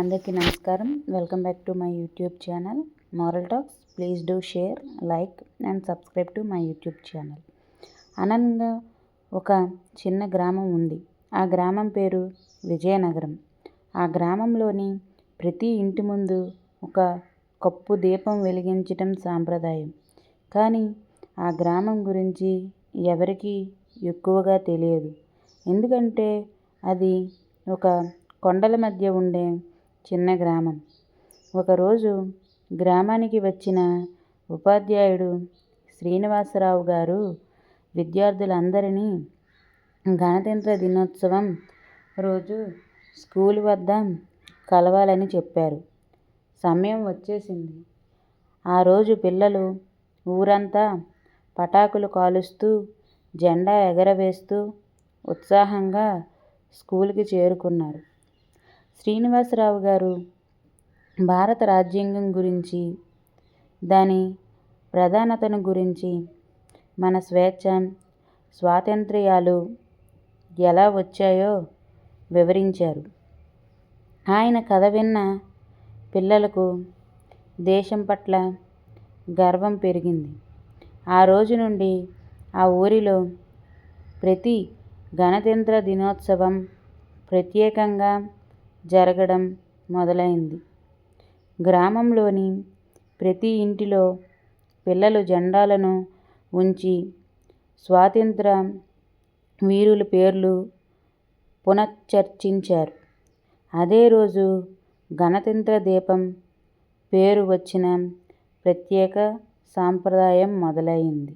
అందరికీ నమస్కారం. Welcome back to my YouTube channel Moral Talks please do share like and subscribe to my YouTube channel అనంగా ఒక చిన్న గ్రామం ఉంది. ఆ గ్రామం పేరు విజయనగరం. ఆ గ్రామంలోని ప్రతి ఇంటి ముందు ఒక కప్పు దీపం వెలిగించటం సాంప్రదాయం. కానీ ఆ గ్రామం గురించి ఎవరికీ ఎక్కువగా తెలియదు. ఎందుకంటే అది ఒక కొండల మధ్య ఉండే చిన్న గ్రామం. ఒకరోజు గ్రామానికి వచ్చిన ఉపాధ్యాయుడు శ్రీనివాసరావు గారు విద్యార్థులందరినీ గణతంత్ర దినోత్సవం రోజు స్కూల్ వద్ద కలవాలని చెప్పారు. సమయం వచ్చేసింది. ఆ రోజు పిల్లలు ఊరంతా పటాకులు కాలుస్తూ జెండా ఎగరవేస్తూ ఉత్సాహంగా స్కూల్కి చేరుకున్నారు. శ్రీనివాసరావు గారు భారత రాజ్యాంగం గురించి దాని ప్రధానతను గురించి మన స్వేచ్ఛ స్వాతంత్ర్యాలు ఎలా వచ్చాయో వివరించారు. ఆయన కథ విన్న పిల్లలకు దేశం పట్ల గర్వం పెరిగింది. ఆ రోజు నుండి ఆ ఊరిలో ప్రతి గణతంత్ర దినోత్సవం ప్రత్యేకంగా జరగడం మొదలైంది. గ్రామంలోని ప్రతి ఇంటిలో పిల్లలు జెండాలను ఉంచి స్వాతంత్ర వీరుల పేర్లు పునశ్చర్చించారు. అదే రోజు గణతంత్ర దీపం పేరు వచ్చిన ప్రత్యేక సాంప్రదాయం మొదలైంది.